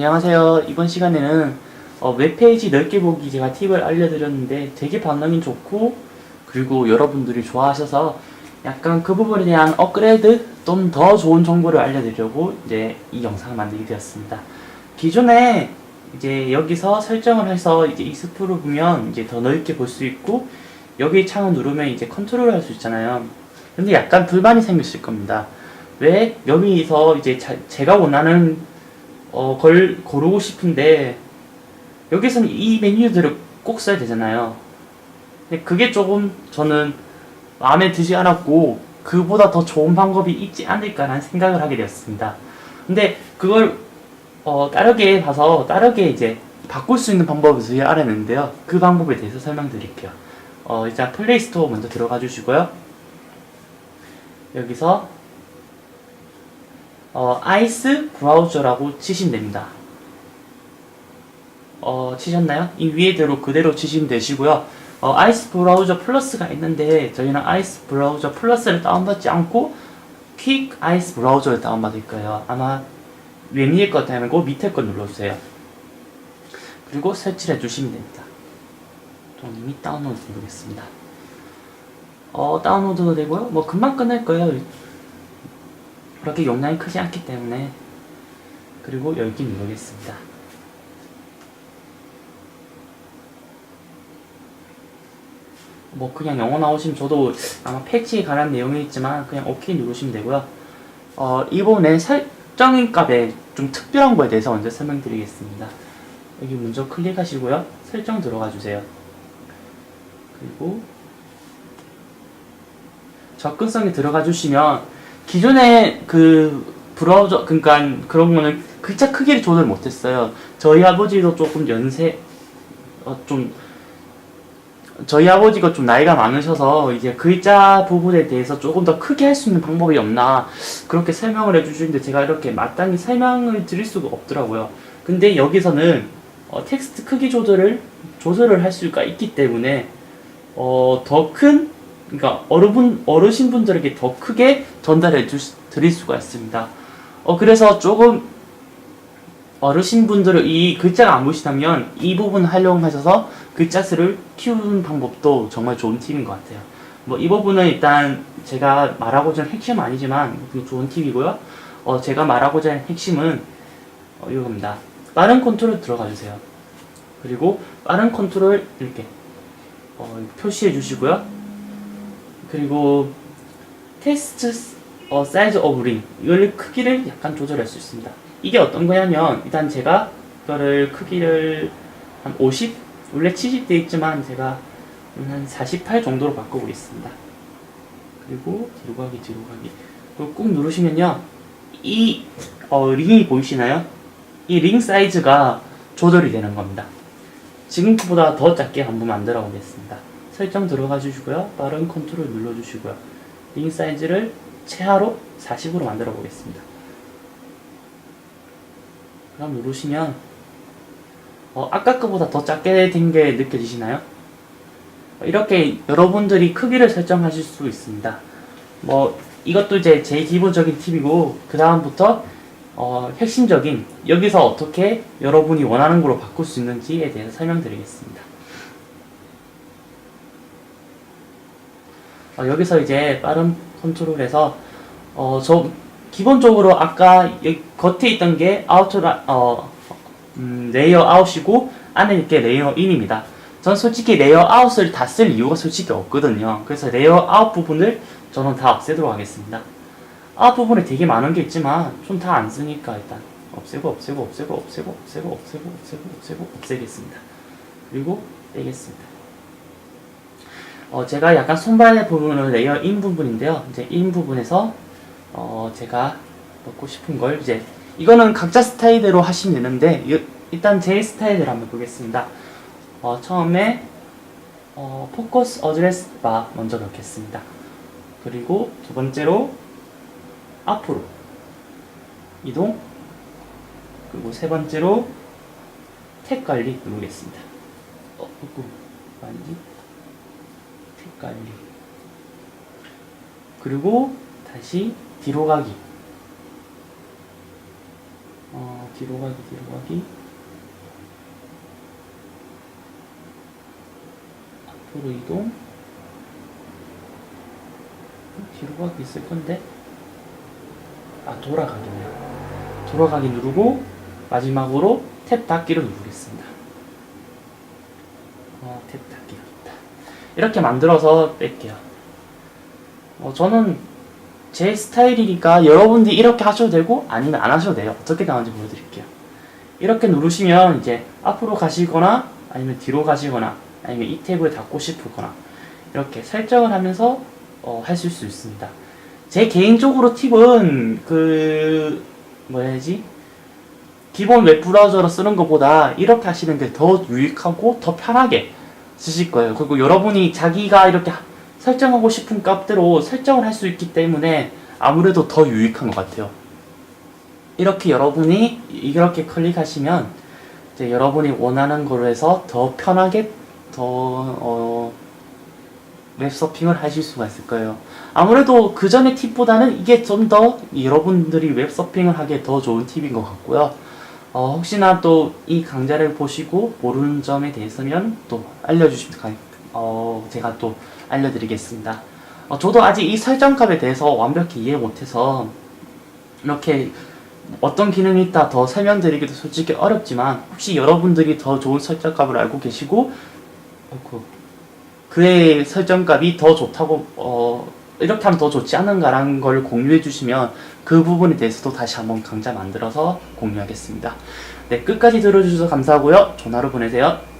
안녕하세요. 이번 시간에는 어, 웹페이지 넓게 보기 제가 팁을 알려드렸는데 되게 반응이 좋고 그리고 여러분들이 좋아하셔서 약간 그 부분에 대한 업그레이드 좀 더 좋은 정보를 알려드리려고 이제 이 영상을 만들게 되었습니다. 기존에 이제 여기서 설정을 해서 이제 익스프로 보면 이제 더 넓게 볼 수 있고 여기 창을 누르면 이제 컨트롤 할 수 있잖아요. 근데 약간 불만이 생겼을 겁니다. 왜 여기서 이제 자- 제가 원하는 어, 걸 고르고 싶은데 여기서는 이 메뉴들을 꼭 써야 되잖아요. 근데 그게 조금 저는 마음에 들지 않았고 그보다 더 좋은 방법이 있지 않을까라는 생각을 하게 되었습니다. 근데 그걸 어, 다르게 봐서 다르게 이제 바꿀 수 있는 방법을 저희 알아냈는데요. 그 방법에 대해서 설명드릴게요. 어, 일단 플레이 스토어 먼저 들어가 주시고요. 여기서 어, 아이스 브라우저라고 치시면 됩니다. 어, 치셨나요? 이 위에대로 그대로 치시면 되시고요. 어, 아이스 브라우저 플러스가 있는데 저희는 아이스 브라우저 플러스를 다운받지 않고 퀵 아이스 브라우저를 다운받을 거예요. 아마 위에 것 말고 밑에 거 눌러주세요. 그리고 설치를 해주시면 됩니다. 좀 이미 다운로드 되겠습니다. 어, 다운로드도 되고요. 뭐 금방 끝날 거예요. 그렇게 용량이 크지 않기 때문에 그리고 열기 누르겠습니다. 뭐 그냥 영어 나오시면 저도 아마 패치에 관한 내용이 있지만 그냥 오케이 누르시면 되고요. 어, 이번에 설정 값에 좀 특별한 거에 대해서 먼저 설명드리겠습니다. 여기 먼저 클릭하시고요. 설정 들어가 주세요. 그리고 접근성에 들어가 주시면 기존에 그 브라우저 그러니까 그런 거는 글자 크기를 조절 못했어요. 저희 아버지도 조금 연세 어, 좀 저희 아버지가 좀 나이가 많으셔서 이제 글자 부분에 대해서 조금 더 크게 할 수 있는 방법이 없나 그렇게 설명을 해주시는데 제가 이렇게 마땅히 설명을 드릴 수가 없더라고요. 근데 여기서는 어, 텍스트 크기 조절을 조절을 할 수가 있기 때문에 어, 더큰 그러니까 어르분 어르신 분들에게 더 크게 전달해 주 드릴 수가 있습니다. 어 그래서 조금 어르신 분들을 이 글자가 안 보시다면 이 부분 활용하셔서 글자 수를 키우는 방법도 정말 좋은 팁인 것 같아요. 뭐 이 부분은 일단 제가 말하고자 하는 핵심은 아니지만 좋은 팁이고요. 어 제가 말하고자 하는 핵심은 어, 이겁니다. 빠른 컨트롤 들어가 주세요. 그리고 빠른 컨트롤 이렇게 어, 표시해 주시고요. 그리고 테스트 어, 오브 링 이걸 크기를 약간 조절할 수 있습니다. 이게 어떤 거냐면 일단 제가 이거를 크기를 한 50 원래 70돼 있지만 제가 한 48 정도로 바꿔보겠습니다. 그리고 뒤로 가기 뒤로 가기 그리고 꾹 누르시면요 이 어, 링이 보이시나요? 이 링 사이즈가 조절이 되는 겁니다. 지금보다 더 작게 한번 만들어 보겠습니다. 설정 들어가 주시고요. 빠른 컨트롤 눌러 주시고요. 링 사이즈를 최하로 40으로 만들어 보겠습니다. 그럼 누르시면 어, 아까 거보다 더 작게 된 게 느껴지시나요? 이렇게 여러분들이 크기를 설정하실 수 있습니다. 뭐 이것도 이제 제 기본적인 팁이고 그 다음부터 어, 핵심적인 여기서 어떻게 여러분이 원하는 걸로 바꿀 수 있는지에 대해서 설명드리겠습니다. 어, 여기서 이제 빠른 컨트롤에서 어, 저 기본적으로 아까 여기 겉에 있던 게 아우터 어, 음, 레이어 아웃이고 안에 있게 레이어 인입니다. 전 솔직히 레이어 아웃을 다 쓸 이유가 솔직히 없거든요. 그래서 레이어 아웃 부분을 저는 다 없애도록 하겠습니다. 아웃 부분에 되게 많은 게 있지만 좀 다 안 쓰니까 일단 없애고 없애고 없애고 없애고 없애고 없애고 없애고 없애고 없애겠습니다. 그리고 빼겠습니다. 어, 제가 약간 손발의 부분은 레이어 인 부분인데요. 이제 인 부분에서 어, 제가 넣고 싶은 걸 이제 이거는 각자 스타일대로 하시면 되는데 이- 일단 제 스타일대로 한번 보겠습니다. 어, 처음에 어, 포커스 어드레스 바 먼저 넣겠습니다. 그리고 두 번째로 앞으로 이동 그리고 세 번째로 탭 관리 누르겠습니다. 어, 어, 아니지? 탭 관리 그리고 다시 뒤로 가기. 어, 뒤로 가기 뒤로 가기. 앞으로 이동. 뒤로 가기 있을 건데. 아 돌아가기네요 돌아가기 누르고 마지막으로 탭 닫기를 누르겠습니다. 어, 탭 닫기가 있다 이렇게 만들어서 뺄게요 어, 저는 제 스타일이니까 여러분들이 이렇게 하셔도 되고 아니면 안 하셔도 돼요. 어떻게 나오는지 보여드릴게요. 이렇게 누르시면 이제 앞으로 가시거나 아니면 뒤로 가시거나 아니면 이 탭을 닫고 싶으거나 이렇게 설정을 하면서 어, 하실 수 있습니다. 제 개인적으로 팁은 그 뭐라 해야지 기본 웹 브라우저로 쓰는 것보다 이렇게 하시는 게 더 유익하고 더 편하게 쓰실 거예요. 그리고 여러분이 자기가 이렇게 설정하고 싶은 값대로 설정을 할 수 있기 때문에 아무래도 더 유익한 것 같아요. 이렇게 여러분이 이렇게 클릭하시면 이제 여러분이 원하는 거로 해서 더 편하게 더 어, 웹서핑을 하실 수가 있을 거예요. 아무래도 그 전의 팁보다는 이게 좀 더 여러분들이 웹서핑을 하기에 더 좋은 팁인 것 같고요. 어, 혹시나 또 이 강좌를 보시고 모르는 점에 대해서면 또 알려주시면 가- 어, 제가 또 알려드리겠습니다. 어, 저도 아직 이 설정값에 대해서 완벽히 이해 못해서 이렇게 어떤 기능이 있다 더 설명드리기도 솔직히 어렵지만 혹시 여러분들이 더 좋은 설정값을 알고 계시고 어이구, 그의 설정값이 더 좋다고 어, 이렇게 하면 더 좋지 않은가라는 걸 공유해 주시면 그 부분에 대해서도 다시 한번 강좌 만들어서 공유하겠습니다. 네, 끝까지 들어주셔서 감사하고요. 하루 보내세요.